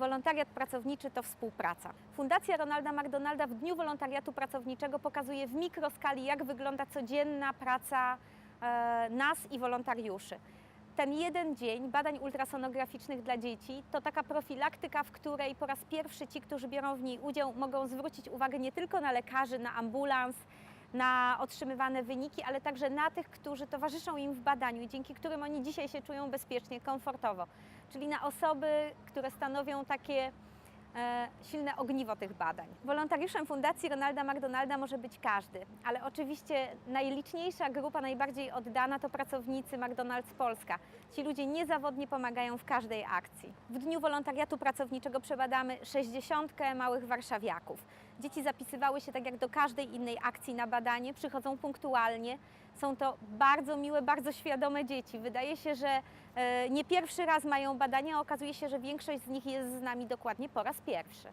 Wolontariat pracowniczy to współpraca. Fundacja Ronalda McDonalda w Dniu Wolontariatu Pracowniczego pokazuje w mikroskali, jak wygląda codzienna praca e, nas i wolontariuszy. Ten jeden dzień badań ultrasonograficznych dla dzieci to taka profilaktyka, w której po raz pierwszy ci, którzy biorą w niej udział, mogą zwrócić uwagę nie tylko na lekarzy, na ambulans, na otrzymywane wyniki, ale także na tych, którzy towarzyszą im w badaniu i dzięki którym oni dzisiaj się czują bezpiecznie, komfortowo. Czyli na osoby, które stanowią takie e, silne ogniwo tych badań. Wolontariuszem Fundacji Ronalda McDonalda może być każdy, ale oczywiście najliczniejsza grupa, najbardziej oddana to pracownicy McDonald's Polska. Ci ludzie niezawodnie pomagają w każdej akcji. W Dniu Wolontariatu Pracowniczego przebadamy 60 małych warszawiaków. Dzieci zapisywały się tak jak do każdej innej akcji na badanie, przychodzą punktualnie. Są to bardzo miłe, bardzo świadome dzieci. Wydaje się, że e, nie pierwszy raz mają badania, a okazuje się, że większość z nich jest z nami dokładnie po raz pierwszy.